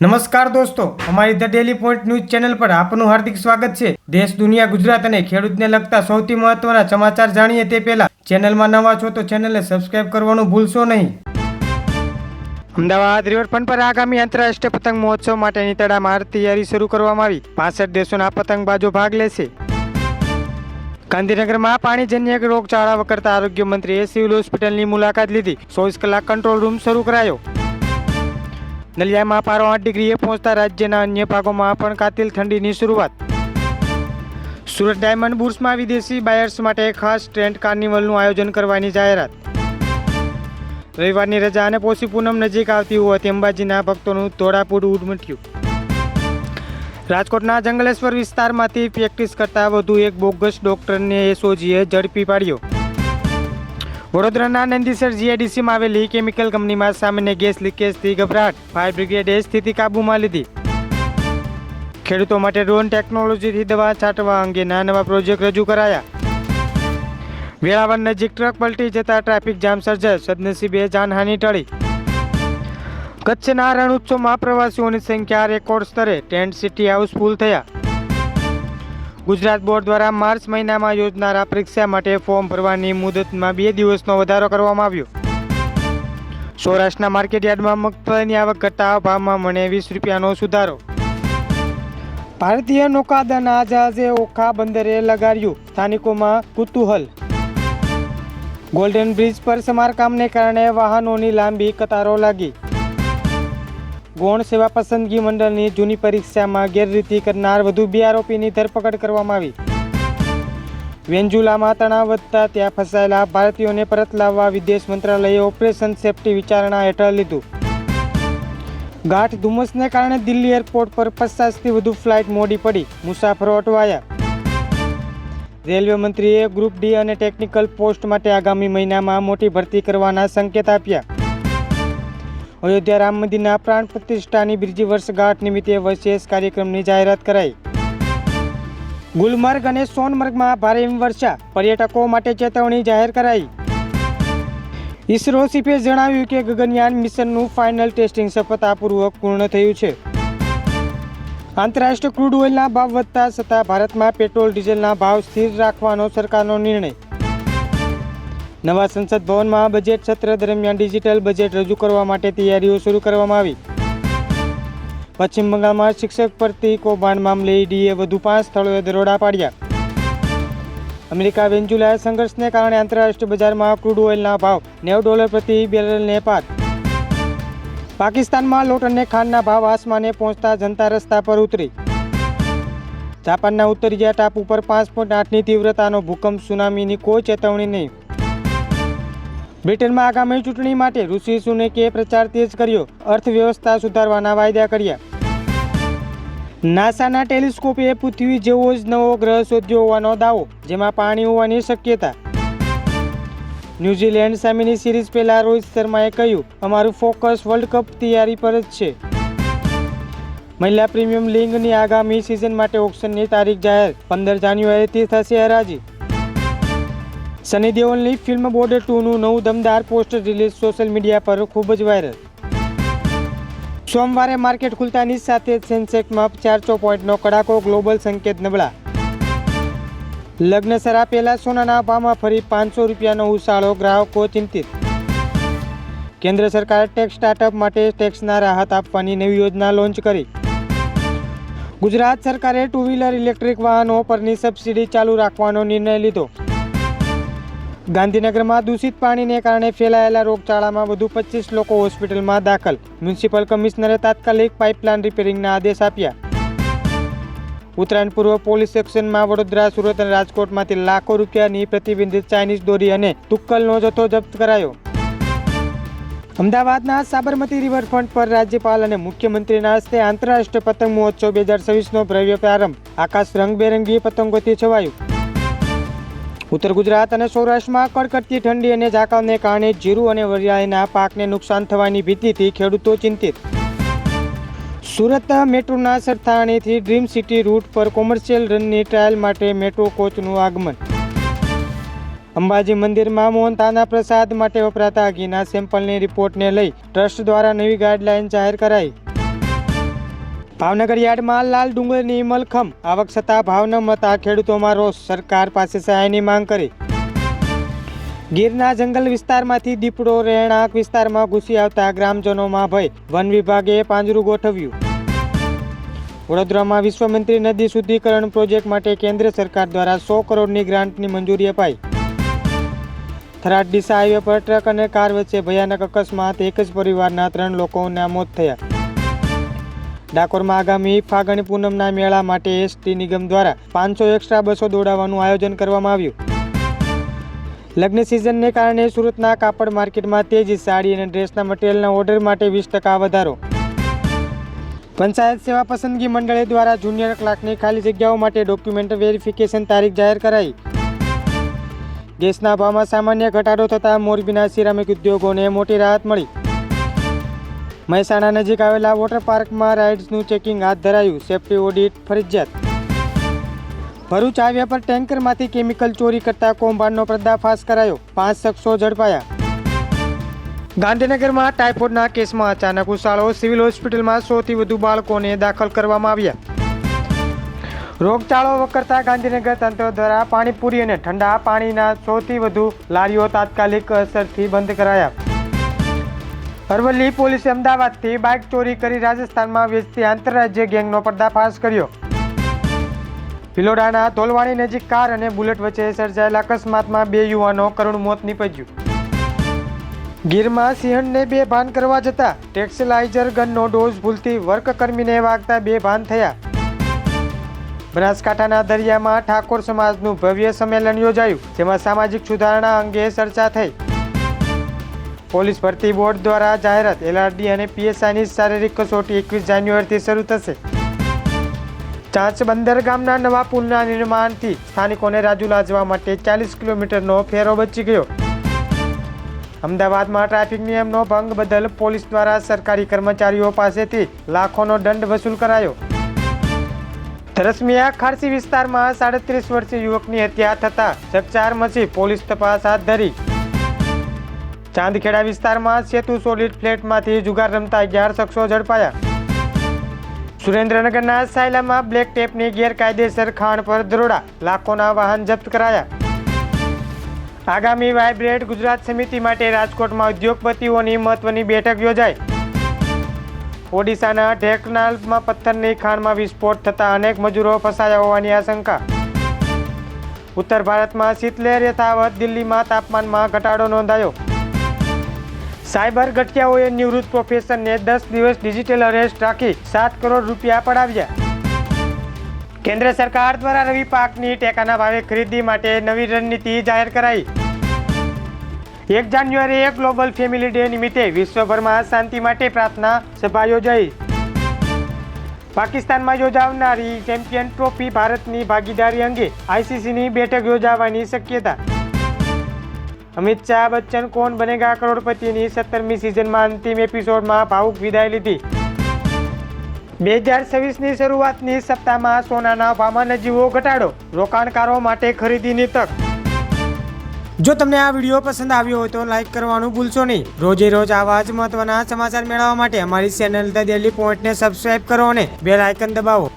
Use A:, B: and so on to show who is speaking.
A: નમસ્કાર દોસ્તો, અમારી the daily point news channel પર આપનું હાર્દિક સ્વાગત છે. દેશ, દુનિયા, ગુજરાત અને ખેડૂતને લગતા સૌથી મહત્વના સમાચાર જાણીએ તે પહેલા ચેનલમાં નવા છો તો ચેનલને સબસ્ક્રાઇબ કરવાનું ભૂલશો નહીં. અમદાવાદ રિવરફ્રન્ટ પર આગામી આંતરરાષ્ટ્રીય પતંગ મહોત્સવ માટેની તડામાર તૈયારી શરૂ કરવામાં આવી. પાસઠ દેશોના પતંગબાજો ભાગ લેશે. ગાંધીનગરમાં પાણીજન્ય રોગચાળા વકરતા આરોગ્ય મંત્રીએ સિવિલ હોસ્પિટલની મુલાકાત લીધી. ચોવીસ કલાક કંટ્રોલ રૂમ શરૂ કરાયો. નલિયામાં પારો આઠ ડિગ્રીએ પહોંચતા રાજ્યના અન્ય ભાગોમાં પણ કાતિલ ઠંડીની શરૂઆત. સુરત ડાયમંડ બુર્સમાં વિદેશી બાયર્સ માટે ખાસ ટ્રેન્ડ કાર્નિવલનું આયોજન કરવાની જાહેરાત. રવિવારની રજા અને પોષી પૂનમ નજીક આવતી હોવાથી અંબાજીના ભક્તોનું તોડાપૂડ ઉડમટ્યું રાજકોટના જંગલેશ્વર વિસ્તારમાંથી પ્રેક્ટિસ કરતા વધુ એક બોગસ ડોક્ટરને એસઓજીએ ઝડપી પાડ્યો. વડોદરાના નંદીસર જીઆઈડીસીમાં આવેલી કેમિકલ કંપનીમાં સામાન્ય ગેસ લીકેજથી ગભરાટ. ફાયર બ્રિગેડે સ્થિતિ કાબૂમાં લીધી. ખેડૂતો માટે ડ્રોન ટેકનોલોજીથી દવા છાંટવા અંગેના નવા પ્રોજેક્ટ રજૂ કરાયા. વેળાવળ નજીક ટ્રક પલટી જતા ટ્રાફિક જામ સર્જાયો. સદનસીબે જાનહાનિ ટળી. કચ્છના રણ ઉત્સવમાં પ્રવાસીઓની સંખ્યા રેકોર્ડ સ્તરે. ટેન્ટ સિટી હાઉસફુલ થયા. ગુજરાત બોર્ડ દ્વારા માર્ચ મહિનામાં યોજનારા પરીક્ષા માટે ફોર્મ ભરવાની મુદતમાં બે દિવસનો વધારો કરવામાં આવ્યો. સૌરાષ્ટ્રના માર્કેટ યાર્ડમાં મગફળીની આવક ઘટતા ભાવમાં મને વીસ રૂપિયાનો સુધારો. ભારતીય નૌકાદળના જહાજે ઓખા બંદરે લગાડ્યું સ્થાનિકોમાં કુતૂહલ. ગોલ્ડન બ્રિજ પર સમારકામને કારણે વાહનોની લાંબી કતારો લાગી. ગૌણ સેવા પસંદગી મંડળની જૂની પરીક્ષામાં ગેરરીતિ કરનાર વધુ બે આરોપીની ધરપકડ કરવામાં આવી. વેન્જુલામાં તણાવ વધતા ત્યાં ફસાયેલા ભારતીયોને પરત લાવવા વિદેશ મંત્રાલયે ઓપરેશન સેફ્ટી વિચારણા હેઠળ લીધું. ગાઢ ધુમ્મસને કારણે દિલ્હી એરપોર્ટ પર પચાસથી વધુ ફ્લાઇટ મોડી પડી. મુસાફરો અટવાયા. રેલવે મંત્રીએ ગ્રુપ ડી અને ટેકનિકલ પોસ્ટ માટે આગામી મહિનામાં મોટી ભરતી કરવાના સંકેત આપ્યા. અયોધ્યા રામ મંદિરના પ્રાણ પ્રતિષ્ઠાની બીજી વર્ષગાંઠ નિમિત્તે વિશેષ કાર્યક્રમની જાહેરાત કરાઈ. ગુલમર્ગ અને સોનમર્ગમાં ભારે હિમવર્ષા, પર્યટકો માટે ચેતવણી જાહેર કરાઈ. ઇસરો ચીફે જણાવ્યું કે ગગનયાન મિશનનું ફાઇનલ ટેસ્ટિંગ સફળતાપૂર્વક પૂર્ણ થયું છે. આંતરરાષ્ટ્રીય ક્રૂડ ઓઇલના ભાવ વધતા છતાં ભારતમાં પેટ્રોલ ડીઝલના ભાવ સ્થિર રાખવાનો સરકારનો નિર્ણય નવા સંસદ ભવનમાં બજેટ સત્ર દરમિયાન ડિજિટલ બજેટ રજૂ કરવા માટે તૈયારીઓ શરૂ કરવામાં આવી. પશ્ચિમ બંગાળમાં શિક્ષક પરથી કૌભાંડ મામલે ઈડીએ વધુ પાંચ સ્થળોએ દરોડા પાડ્યા. અમેરિકા વેન્ઝુલા સંઘર્ષને કારણે આંતરરાષ્ટ્રીય બજારમાં ક્રૂડ ઓઇલના ભાવ નેવ ડોલર પ્રતિ બેરલને પાર. પાકિસ્તાનમાં લોટ અને ખાંડના ભાવ આસમાને પહોંચતા જનતા રસ્તા પર ઉતરી. જાપાનના ઉત્તરીય ટાપુ ઉપર પાંચ પોઈન્ટ આઠની તીવ્રતાનો ભૂકંપ, સુનામીની કોઈ ચેતવણી નહીં. બ્રિટનમાં આગામી ચૂંટણી માટે ઋષિ સુનેકે પ્રચાર તેજ કર્યો, અર્થવ્યવસ્થા સુધારવાના વાયદા કર્યા. નાસાના ટેલિસ્કોપે પૃથ્વી જેવો જ નવો ગ્રહ શોધ્યો હોવાનો દાવો, જેમાં પાણી હોવાની શક્યતા. ન્યૂઝીલેન્ડ સામેની સિરીઝ પહેલા રોહિત શર્માએ કહ્યું, અમારું ફોકસ વર્લ્ડ કપ તૈયારી પર જ છે. મહિલા પ્રીમિયમ લીગની આગામી સિઝન માટે ઓપ્શનની તારીખ જાહેર, પંદર જાન્યુઆરીથી થશે હરાજી. સની દેઓલની ફિલ્મ બોર્ડર ટુનું નવું દમદાર પોસ્ટર રિલીઝ સોશિયલ મીડિયા પર ખૂબ જ વાયરલ. સોમવારે માર્કેટ ખુલતાની સાથે સેન્સેક્સમાં ચારસો પોઈન્ટનો કડાકો ગ્લોબલ સંકેત નબળા. લગ્ન સરા પહેલા સોનાના ભાવમાં ફરી પાંચસો રૂપિયાનો ઉછાળો ગ્રાહકો ચિંતિત. કેન્દ્ર સરકારે ટેક્સ સ્ટાર્ટઅપ માટે ટેક્સના રાહત આપવાની નવી યોજના લોન્ચ કરી. ગુજરાત સરકારે ટુ વ્હીલર ઇલેક્ટ્રિક વાહનો પરની સબસિડી ચાલુ રાખવાનો નિર્ણય લીધો. ગાંધીનગરમાં દૂષિત પાણીને કારણે ફેલાયેલા રોગચાળામાં વધુ પચીસ લોકો હોસ્પિટલમાં દાખલ. મ્યુનિસિપલ કમિશનરે તાત્કાલિક પાઇપલાઇન રિપેરિંગના આદેશ આપ્યા. ઉત્તરાયણ પૂર્વ પોલીસ સેક્શનમાં વડોદરા, સુરત અને રાજકોટમાંથી લાખો રૂપિયાની પ્રતિબંધિત ચાઇનીઝ દોરી અને તુક્કલનો જથ્થો જપ્ત કરાયો. અમદાવાદના સાબરમતી રિવરફ્રન્ટ પર રાજ્યપાલ અને મુખ્યમંત્રીના હસ્તે આંતરરાષ્ટ્રીય પતંગ મહોત્સવ બે હજાર છવ્વીસનો ભવ્ય પ્રારંભ. આકાશ રંગબેરંગી પતંગોથી છવાયું. ઉત્તર ગુજરાત અને સૌરાષ્ટ્રમાં કડકડતી ઠંડી અને ઝાકળને કારણે જીરું અને વરિયાળીના પાકને નુકસાન થવાની ભીતિથી ખેડૂતો ચિંતિત. સુરત મેટ્રોના સરથાણીથી ડ્રીમ સિટી રૂટ પર કોમર્શિયલ રનની ટ્રાયલ માટે મેટ્રો કોચનું આગમન. અંબાજી મંદિરમાં મોહનતાના પ્રસાદ માટે વપરાતા ઘીના સેમ્પલની રિપોર્ટને લઈ ટ્રસ્ટ દ્વારા નવી ગાઈડલાઈન જાહેર કરાઈ. ભાવનગર યાર્ડમાં લાલ ડુંગરની મલખમ આવક છતાં ભાવ ન મળતા ખેડૂતોમાં રોષ. સરકાર પાસે સહાયની માંગ કરી. ગીરના જંગલ વિસ્તારમાંથી દીપડો, રહેણાંક વિસ્તારમાં ઘૂસી આવતા ગ્રામજનોમાં ભય. વન વિભાગે પાંજરું ગોઠવ્યું. વડોદરામાં વિશ્વમંત્રી નદી શુદ્ધિકરણ પ્રોજેક્ટ માટે કેન્દ્ર સરકાર દ્વારા સો કરોડની ગ્રાન્ટની મંજૂરી અપાઈ. થરાદ ડીસા હાઈવે પર ટ્રક અને કાર વચ્ચે ભયાનક અકસ્માત. એક જ પરિવારના ત્રણ લોકોના મોત થયા. ડાકોરમાં આગામી ફાગણી પૂનમના મેળા માટે એસટી નિગમ દ્વારા પાંચસો એક્સ્ટ્રા બસો દોડાવવાનું આયોજન કરવામાં આવ્યું. લગ્ન સિઝનને કારણે સુરતના કાપડ માર્કેટમાં તેજી સાડી અને ડ્રેસના મટીરિયલના ઓર્ડર માટે વીસ ટકા વધારો. પંચાયત સેવા પસંદગી મંડળે દ્વારા જુનિયર ક્લાર્કની ખાલી જગ્યાઓ માટે ડોક્યુમેન્ટ વેરિફિકેશન તારીખ જાહેર કરાઈ. ગેસના ભાવમાં સામાન્ય ઘટાડો થતાં મોરબીના સિરામિક ઉદ્યોગોને મોટી રાહત મળી. મહેસાણા નજીક આવેલા વોટર પાર્કમાં રાઇડ્સનું ચેકિંગ હાથ ધરાયું. સેફ્ટી ઓડિટ ફરજિયાત. ભરૂચ હાઈવે પર ટેન્કરમાંથી કેમિકલ ચોરી કરતા કૌભાંડનો પર્દાફાશ કરાયો. પાંચ શખ્સો ઝડપાયા. ગાંધીનગરમાં ટાઇફોઇડના કેસમાં અચાનક ઉછાળો. સિવિલ હોસ્પિટલમાં સૌથી વધુ બાળકોને દાખલ કરવામાં આવ્યા. રોગચાળો વકરતા ગાંધીનગર તંત્ર દ્વારા પાણીપુરી અને ઠંડા પાણીના સૌથી વધુ લારીઓ તાત્કાલિક અસરથી બંધ કરાયા. અરવલ્લી પોલીસે અમદાવાદથી બાઇક ચોરી કરી રાજસ્થાનમાં વેચતી આંતરરાજ્ય ગેંગનો પર્દાફાશ કર્યો. ભિલોડાના તોલવાણી નજીક કાર અને બુલેટ વચ્ચે સર્જાયેલા અકસ્માતમાં બે યુવાનો કરુણ મોત નીપજ્યું. ગીરમાં સિંહણને બે ભાન કરવા જતા ટેક્સલાઇઝર ગનનો ડોઝ ભૂલથી વર્કકર્મીને વાગતા બે ભાન થયા. બનાસકાંઠાના દરિયામાં ઠાકોર સમાજનું ભવ્ય સંમેલન યોજાયું, જેમાં સામાજિક સુધારણા અંગે ચર્ચા થઈ. પોલીસ ભરતી બોર્ડ દ્વારા જાહેરાત એલઆરડી અને પીએસઆઈની શારીરિક કસોટી એકવીસ જાન્યુઆરીથી શરૂ થશે. ચાંચ બંદર ગામના નવા પુલના નિર્માણથી સ્થાનિકોને રાજુલા જવા માટે ચાલીસ કિલોમીટરનો ફેરો બચી ગયો. અમદાવાદમાં ટ્રાફિક નિયમનો ભંગ બદલ પોલીસ દ્વારા સરકારી કર્મચારીઓ પાસેથી લાખોનો દંડ વસૂલ કરાયો. ધરસમિયા ખારસી વિસ્તારમાં સાડત્રીસ વર્ષીય યુવકની હત્યા થતા ચકચાર મચી પોલીસ તપાસ હાથ ધરી. ચાંદખેડા વિસ્તારમાં સેતુ સોલિડ ફ્લેટમાંથી જુગાર રમતા અગિયાર શખ્સો ઝડપાયા. સુરેન્દ્રનગરના સાયલામાં બ્લેક ટેપની ગેરકાયદેસર ખાણ પર દરોડા, લાખોના વાહન જપ્ત કરાયા. આગામી વાઇબ્રેટ ગુજરાત સમિતિ માટે રાજકોટમાં ઉદ્યોગપતિઓની મહત્વની બેઠક યોજાઈ. ઓડિશાના ઢેકનાલમાં પથ્થરની ખાણમાં વિસ્ફોટ થતાં અનેક મજૂરો ફસાયા હોવાની આશંકા. ઉત્તર ભારતમાં શીતલહેર યથાવત, દિલ્હીમાં તાપમાનમાં ઘટાડો નોંધાયો. સાયબર ગઠિયાઓએ નિવૃત્ત પ્રોફેસરને દસ દિવસ ડિજિટલ અરેસ્ટ રાખી સાત કરોડ રૂપિયા પડાવ્યા. કેન્દ્ર સરકાર દ્વારા રવિ પાકની ટેકાના ભાવે ખરીદી માટે નવી રણનીતિ જાહેર કરાઈ. એક જાન્યુઆરી એક ગ્લોબલ ફેમિલી ડે નિમિત્તે વિશ્વભરમાં શાંતિ માટે પ્રાર્થના સભા યોજાઈ. પાકિસ્તાનમાં યોજાનારી ચેમ્પિયન ટ્રોફી ભારતની ભાગીદારી અંગે આઈસીસીની બેઠક યોજાવાની શક્યતા. અમિત શાહ બચ્ચન કોણ બનેગા? કરોડપતિની સત્તરમી સિઝનમાં અંતિમ એપિસોડમાં ભાવુક વિદાય લીધી. બે હજાર છવ્વીસની શરૂઆતની સપ્તાહમાં સોનાના ભાવમાં નજીવો ઘટાડો, રોકાણકારો માટે ખરીદીની તક. જો તમને આ વીડિયો પસંદ આવ્યો હોય તો લાઈક કરવાનું ભૂલશો નહીં. રોજે રોજ આવા જ મહત્વના સમાચાર મેળવવા માટે અમારી ચેનલ ધ ડેલી પોઈન્ટને સબસ્ક્રાઇબ કરો અને બેલ આઇકન દબાવો.